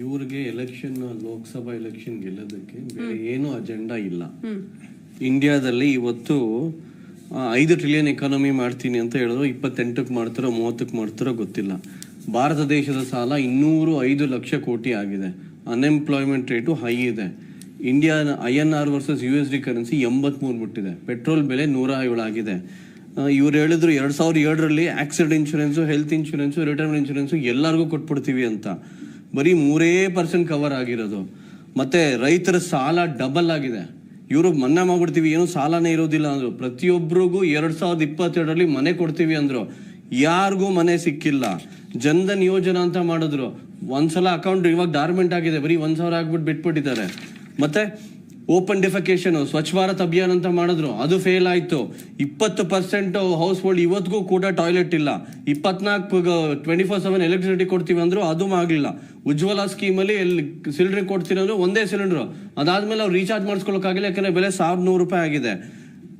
ಇವ್ರಿಗೆ election Lok Sabha election ಗೆಲ್ಲೋದಕ್ಕೆ ಬೇರೆ ಏನು ಅಜೆಂಡಾ ಇಲ್ಲ. ಇಂಡಿಯಾದಲ್ಲಿ ಇವತ್ತು ಐದು ಟ್ರಿಲಿಯನ್ ಎಕಾನಮಿ ಮಾಡ್ತೀನಿ ಅಂತ ಹೇಳಿದ್ರು ಇಪ್ಪತ್ತೆಂಟಕ್ಕೆ ಮಾಡ್ತಾರೋ ಮೂವತ್ತಕ್ಕೆ ಮಾಡ್ತಾರೋ ಗೊತ್ತಿಲ್ಲ. ಭಾರತ ದೇಶದ ಸಾಲ ಇನ್ನೂರು ಐದು ಲಕ್ಷ ಕೋಟಿ ಆಗಿದೆ. ಅನ್ಎಂಪ್ಲಾಯ್ಮೆಂಟ್ ರೇಟು ಹೈ ಇದೆ. India I N R versus U S D currency ಎಂಬತ್ಮೂರು ಬಿಟ್ಟಿದೆ ಪೆಟ್ರೋಲ್ ಬೆಲೆ ನೂರ ಏಳು ಆಗಿದೆ. ಇವ್ರು ಹೇಳಿದ್ರು ಎರಡು ಸಾವಿರದ ಏಳರಲ್ಲಿ accident insurance health insurance retirement insurance ಎಲ್ಲರಿಗೂ ಕೊಟ್ಬಿಡ್ತೀವಿ ಅಂತ. ಬರೀ ಮೂರೇ ಪರ್ಸೆಂಟ್ ಕವರ್ ಆಗಿರೋದು. ಮತ್ತೆ ರೈತರ ಸಾಲ ಡಬಲ್ ಆಗಿದೆ. ಇವರು ಮನ್ನಾ ಮಾಡ್ಬಿಡ್ತೀವಿ, ಏನು ಸಾಲನೇ ಇರೋದಿಲ್ಲ ಅಂದ್ರು. ಪ್ರತಿಯೊಬ್ಬರಿಗೂ ಎರಡ್ ಸಾವಿರದ ಇಪ್ಪತ್ತೆರಡರಲ್ಲಿ ಮನೆ ಕೊಡ್ತೀವಿ ಅಂದ್ರು. ಯಾರಿಗೂ ಮನೆ ಸಿಕ್ಕಿಲ್ಲ. ಜನಧನ್ ಯೋಜನಾ ಅಂತ ಮಾಡಿದ್ರು. ಒಂದ್ಸಲ ಅಕೌಂಟ್ ಇವಾಗ ಡಾರ್ಮೆಂಟ್ ಆಗಿದೆ. ಬರೀ ಒಂದ್ ಸಾವಿರ ಆಗ್ಬಿಟ್ಟು ಬಿಟ್ಬಿಟ್ಟಿದ್ದಾರೆ. ಮತ್ತೆ ಓಪನ್ ಡಿಫಿಕೇಶನ್ ಸ್ವಚ್ಛ ಭಾರತ್ ಅಭಿಯಾನ ಅಂತ ಮಾಡಿದ್ರು. ಅದು ಫೇಲ್ ಆಯ್ತು. ಇಪ್ಪತ್ತು ಪರ್ಸೆಂಟ್ ಹೌಸ್ ಹೋಲ್ಡ್ ಇವತ್ತಿಗೂ ಕೂಡ ಟಾಯ್ಲೆಟ್ ಇಲ್ಲ. ಇಪ್ಪತ್ನಾಲ್ಕು ಟ್ವೆಂಟಿ ಫೋರ್ ಸೆವೆನ್ ಎಲೆಕ್ಟ್ರಿಸಿಟಿ ಕೊಡ್ತೀವಿ ಅಂದ್ರು ಅದು ಆಗಲಿಲ್ಲ. ಉಜ್ವಲ ಸ್ಕೀಮಲ್ಲಿ ಎಲ್ಲಿ ಸಿಲಿಂಡರ್ ಕೊಡ್ತೀನಿ ಅಂದ್ರೆ ಒಂದೇ ಸಿಲಿಂಡರ್ ಅದಾದ್ಮೇಲೆ ಅವ್ರು ರೀಚಾರ್ಜ್ ಮಾಡಿಸ್ಕೊಳಕ್ಕಾಗಿಲ್ಲ, ಯಾಕಂದ್ರೆ ಬೆಲೆ ಸಾವಿರದ ನೂರು ರೂಪಾಯಿ ಆಗಿದೆ.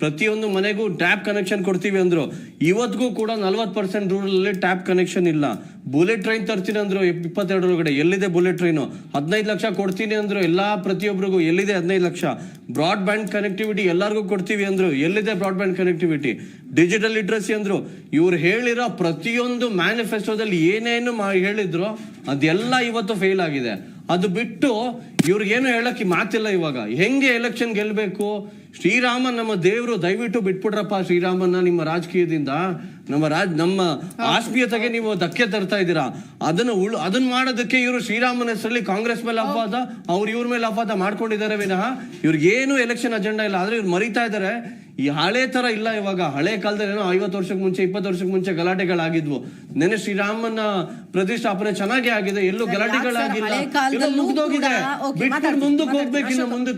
ಪ್ರತಿಯೊಂದು ಮನೆಗೂ ಟ್ಯಾಪ್ ಕನೆಕ್ಷನ್ ಕೊಡ್ತೀವಿ ಅಂದ್ರು. ಇವತ್ತಿಗೂ ಕೂಡ ನಲ್ವತ್ತು ಪರ್ಸೆಂಟ್ ರೂರಲ್ ಟ್ಯಾಪ್ ಕನೆಕ್ಷನ್ ಇಲ್ಲ. ಬುಲೆಟ್ ಟ್ರೈನ್ ತರ್ತೀನಿ ಅಂದ್ರು ಇಪ್ಪತ್ತೆರಡರೊಳಗಡೆ. ಎಲ್ಲಿದೆ ಬುಲೆಟ್ ಟ್ರೈನು? ಹದಿನೈದು ಲಕ್ಷ ಕೊಡ್ತೀನಿ ಅಂದ್ರು ಎಲ್ಲ ಪ್ರತಿಯೊಬ್ಬರಿಗೂ ಎಲ್ಲಿದೆ ಹದಿನೈದು ಲಕ್ಷ? ಬ್ರಾಡ್ ಬ್ಯಾಂಡ್ ಕನೆಕ್ಟಿವಿಟಿ ಎಲ್ಲರಿಗೂ ಕೊಡ್ತೀವಿ ಅಂದ್ರು. ಎಲ್ಲಿದೆ broadband connectivity digital literacy ಅಂದ್ರು. ಇವ್ರು ಹೇಳಿರೋ ಪ್ರತಿಯೊಂದು ಮ್ಯಾನಿಫೆಸ್ಟೋದಲ್ಲಿ ಏನೇನು ಹೇಳಿದ್ರು, ಅದೆಲ್ಲ ಇವತ್ತು ಫೇಲ್ ಆಗಿದೆ. ಅದು ಬಿಟ್ಟು ಇವ್ರಿಗೇನು ಹೇಳಕ್ಕೆ ಮಾತಿಲ್ಲ ಇವಾಗ. ಹೆಂಗೆ ಎಲೆಕ್ಷನ್ ಗೆಲ್ಬೇಕು? ಶ್ರೀರಾಮ ನಮ್ಮ ದೇವರು ದಯವಿಟ್ಟು ಬಿಟ್ಬಿಡ್ರಪ್ಪ ಶ್ರೀರಾಮನ್ನ ನಿಮ್ಮ ರಾಜಕೀಯದಿಂದ. ನಮ್ಮ ರಾಜ್ ನಮ್ಮ ಆತ್ಮೀಯತೆಗೆ ನೀವು ಧಕ್ಕೆ ತರ್ತಾ ಇದ್ದೀರಾ. ಅದನ್ನ ಉಳ್ ಅದನ್ನ ಮಾಡೋದಕ್ಕೆ ಇವರು ಶ್ರೀರಾಮನ ಹೆಸರಲ್ಲಿ ಕಾಂಗ್ರೆಸ್ ಮೇಲೆ ಅಪವಾದ ಅವ್ರು ಇವ್ರ ಮೇಲೆ ಅಪವಾದ ಮಾಡ್ಕೊಂಡಿದ್ದಾರೆ ವಿನಃ ಇವ್ರಿಗೇನು ಎಲೆಕ್ಷನ್ ಅಜೆಂಡಾ ಇಲ್ಲ. ಆದ್ರೆ ಇವ್ರು ಮರಿತಾ ಇದ್ದಾರೆ ಈ ಹಳೆ ತರ ಇಲ್ಲ ಇವಾಗ. ಹಳೆ ಕಾಲದಲ್ಲಿ ಏನೋ ಐವತ್ತು ವರ್ಷಕ್ಕೆ ಮುಂಚೆ ಇಪ್ಪತ್ತು ವರ್ಷಕ್ಕೆ ಮುಂಚೆ ಗಲಾಟೆಗಳಾಗಿದ್ವು. ನೆನೆ ಶ್ರೀರಾಮನ ಪ್ರತಿಷ್ಠಾಪನೆ ಚೆನ್ನಾಗಿ ಆಗಿದೆ. ಎಲ್ಲೂ ಗಲಾಟೆಗಳಾಗಿಲ್ಲ. ಮುಂದಕ್ಕೆ. ಹೋಗ್ಬೇಕು ಇನ್ನು ಮುಂದಕ್ಕೆ.